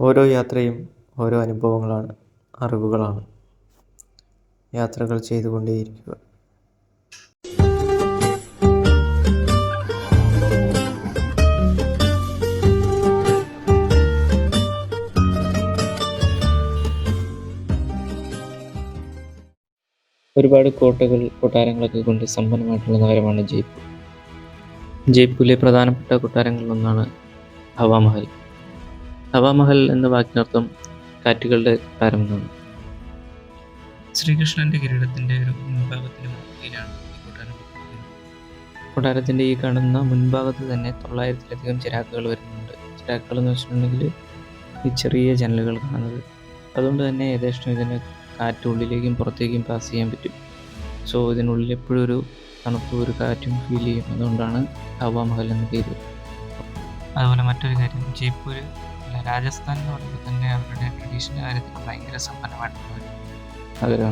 ഓരോ യാത്രയും ഓരോ അനുഭവങ്ങളാണ് അറിവുകളാണ്. യാത്രകൾ ചെയ്തുകൊണ്ടേയിരിക്കുക. ഒരുപാട് കോട്ടകൾ കൊട്ടാരങ്ങളൊക്കെ കൊണ്ട് സമ്പന്നമായിട്ടുള്ള നഗരമാണ് ജയ്പൂർ. ജയ്പൂരിലെ പ്രധാനപ്പെട്ട കൊട്ടാരങ്ങളിലൊന്നാണ് ഹവാമഹൽ ഹവാമഹൽ എന്ന വാക്കിനർത്ഥം കാറ്റുകളുടെ എന്നാണ് ശ്രീകൃഷ്ണന്റെ കിരീടത്തിന്റെ ഒരു മുൻഭാഗത്തിന് ഈ കൊട്ടാരം കൊട്ടാരത്തിന്റെ ഈ കാണുന്ന മുൻഭാഗത്ത് തന്നെ തൊള്ളായിരത്തിലധികം ചിരാക്കുകൾ വരുന്നുണ്ട്. ചിരാക്കുകൾ എന്ന് വെച്ചിട്ടുണ്ടെങ്കിൽ ഈ ചെറിയ ജനലുകൾ കാണുന്നത്. അതുകൊണ്ട് തന്നെ ഏകദേശം ഇതിന് കാറ്റ് ഉള്ളിലേക്കും പുറത്തേക്കും പാസ് ചെയ്യാൻ പറ്റും. സോ ഇതിനുള്ളിൽ എപ്പോഴും ഒരു തണുപ്പ് ഒരു കാറ്റും ഫീൽ ചെയ്യും. അതുകൊണ്ടാണ് ഹവാമഹൽ എന്ന പേര്. അതുപോലെ മറ്റൊരു കാര്യം ജയ്പൂർ അല്ല രാജസ്ഥാൻ എന്ന് പറയുമ്പോൾ തന്നെ അവരുടെ ട്രഡീഷണൽ കാര്യത്തിൽ ഭയങ്കര സമ്പന്നമായിട്ടുള്ള ഒരു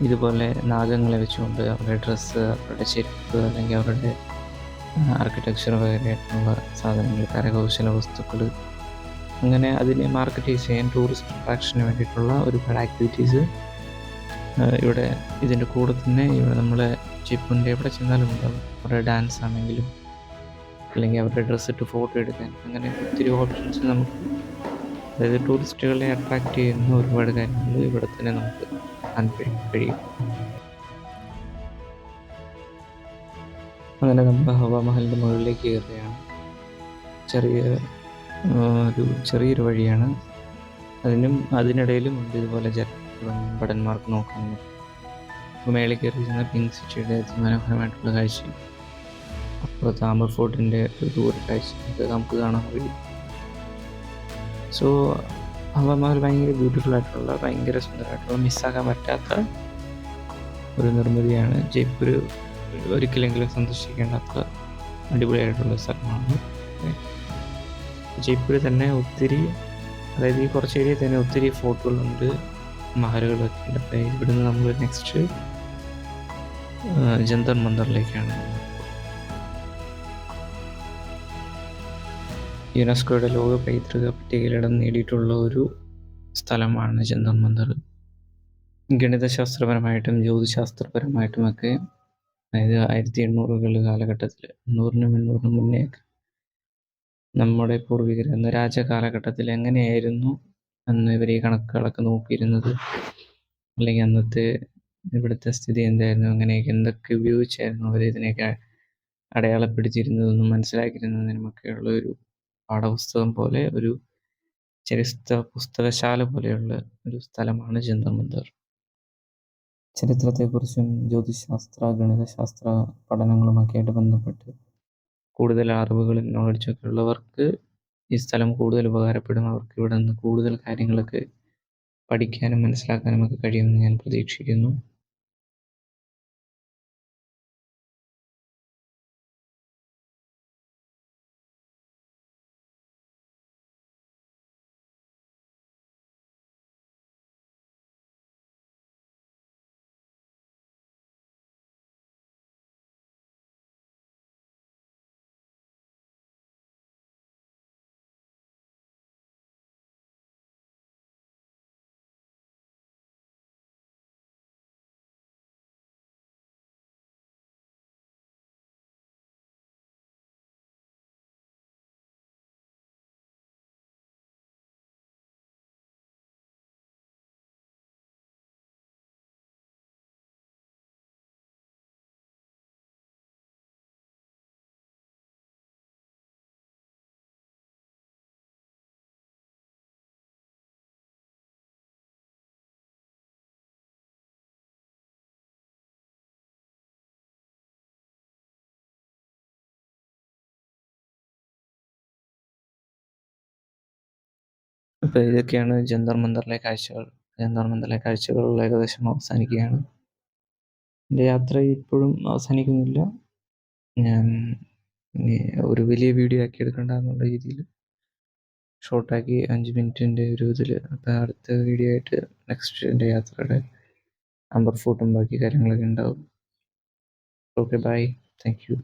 ഇതുപോലെ നാഗങ്ങളെ വെച്ചുകൊണ്ട് അവരുടെ ഡ്രസ്സ് അവരുടെ ചെരുപ്പ് അല്ലെങ്കിൽ അവരുടെ ആർക്കിടെക്ചർ വകയായിട്ടുള്ള സാധനങ്ങൾ കരകൗശല വസ്തുക്കൾ അങ്ങനെ അതിനെ മാർക്കറ്റ് ചെയ്യാൻ ടൂറിസ്റ്റ് അട്രാക്ഷന് വേണ്ടിയിട്ടുള്ള ഒരുപാട് ആക്ടിവിറ്റീസ് ഇവിടെ ഇതിന്റെ കൂടെ തന്നെ ഇവിടെ നമ്മളെ ജിപ്പിന്റെ എവിടെ ചെന്നാലും ഉണ്ടാവും. അവരുടെ ഡാൻസ് ആണെങ്കിലും അല്ലെങ്കിൽ അവരുടെ ഡ്രസ്സ് ഇട്ട് ഫോട്ടോ എടുക്കാൻ. അങ്ങനെ ഒത്തിരി ഓപ്ഷൻസ് നമുക്ക് അതായത് ടൂറിസ്റ്റുകളെ അട്രാക്റ്റ് ചെയ്യുന്ന ഒരുപാട് കാര്യങ്ങൾ ഇവിടെ തന്നെ നമുക്ക് കാണാൻ കഴിയും അങ്ങനെ നമ്മൾ ഹവാമഹലിന്റെ മുകളിലേക്ക് കയറുകയാണ്. ചെറിയ ഒരു ചെറിയൊരു വഴിയാണ്. അതിനും അതിനിടയിലും ഉണ്ട് ഇതുപോലെ ജലങ്ങളും ഭടന്മാർക്ക് നോക്കാൻ മേളിൽ കയറി ചെന്ന പിങ്ക് സിറ്റിയുടെ അതിമനോഹരമായിട്ടുള്ള കാഴ്ച. അപ്പുറത്ത് ആമർ ഫോർട്ടിന്റെ ഒരു ദൂര നമുക്ക് കാണാൻ കഴിയും. സോ അവന്മാർ ഭയങ്കര ബ്യൂട്ടിഫുൾ ആയിട്ടുള്ള ഭയങ്കര സുന്ദരമായിട്ടുള്ള മിസ്സാക്കാൻ പറ്റാത്ത ഒരു നിർമ്മിതിയാണ്. ജയ്പൂർ ഒരിക്കലെങ്കിലും സന്ദർശിക്കേണ്ടാത്ത അടിപൊളിയായിട്ടുള്ള സ്ഥലമാണ്. ജയ്പൂർ തന്നെ ഒത്തിരി അതായത് ഈ കുറച്ച് ഏരിയ തന്നെ ഒത്തിരി ഫോർട്ടുകളുണ്ട് മഹലുകളൊക്കെ ഉണ്ട്. അപ്പോൾ ഇവിടുന്ന് നമ്മൾ നെക്സ്റ്റ് ജന്തർ മന്ദറിലേക്കാണ് യുനെസ്കോയുടെ ലോക പൈതൃക പട്ടികയിൽ ഇടം നേടിയിട്ടുള്ള ഒരു സ്ഥലമാണ് ജന്തർ മന്ദർ. ഗണിതശാസ്ത്രപരമായിട്ടും ജ്യോതിശാസ്ത്രപരമായിട്ടുമൊക്കെ അതായത് ആയിരത്തി എണ്ണൂറുകൾ കാലഘട്ടത്തിൽ എണ്ണൂറിനും എണ്ണൂറിനും മുന്നേ നമ്മുടെ പൂർവികർ എന്ന രാജകാലഘട്ടത്തിൽ എങ്ങനെയായിരുന്നു അന്ന് ഇവർ ഈ കണക്കുകളൊക്കെ നോക്കിയിരുന്നത്? അല്ലെങ്കിൽ അന്നത്തെ ഇവിടുത്തെ സ്ഥിതി എന്തായിരുന്നു? അങ്ങനെയൊക്കെ എന്തൊക്കെ ഉപയോഗിച്ചായിരുന്നു അവർ ഇതിനെയൊക്കെ അടയാളപ്പെടുത്തിയിരുന്നതെന്നും മനസ്സിലാക്കിയിരുന്നതിനുമൊക്കെയുള്ള ഒരു പാഠപുസ്തകം പോലെ ഒരു ചരിത്ര പുസ്തകശാല പോലെയുള്ള ഒരു സ്ഥലമാണ് ജന്തർ മന്ദർ ചരിത്രത്തെക്കുറിച്ചും ജ്യോതിശാസ്ത്ര ഗണിതശാസ്ത്ര പഠനങ്ങളുമൊക്കെ ആയിട്ട് ബന്ധപ്പെട്ട് കൂടുതൽ അറിവുകളും നോളജൊക്കെ ഉള്ളവർക്ക് ഈ സ്ഥലം കൂടുതൽ ഉപകാരപ്പെടും. അവർക്ക് ഇവിടെ നിന്ന് കൂടുതൽ കാര്യങ്ങളൊക്കെ പഠിക്കാനും മനസ്സിലാക്കാനും ഒക്കെ കഴിയുമെന്ന് ഞാൻ പ്രതീക്ഷിക്കുന്നു. അപ്പോൾ ഇതൊക്കെയാണ് ജന്തർ മന്ദറിലെ കാഴ്ചകൾ. ജന്തർ മന്ദറിലെ കാഴ്ചകൾ ഏകദേശം അവസാനിക്കുകയാണ്. എന്റെ യാത്ര ഇപ്പോഴും അവസാനിക്കുന്നില്ല. ഞാൻ ഒരു വലിയ വീഡിയോ ആക്കി എടുക്കണ്ട എന്നുള്ള രീതിയിൽ ഷോർട്ടാക്കി അഞ്ച് മിനിറ്റിന്റെ ഒരു ഇതിൽ അപ്പോൾ അടുത്ത വീഡിയോ ആയിട്ട് നെക്സ്റ്റ് എന്റെ യാത്രയുടെ അമ്പർ ഫോട്ടും ബാക്കി കാര്യങ്ങളൊക്കെ ഉണ്ടാവും. Okay bye thank you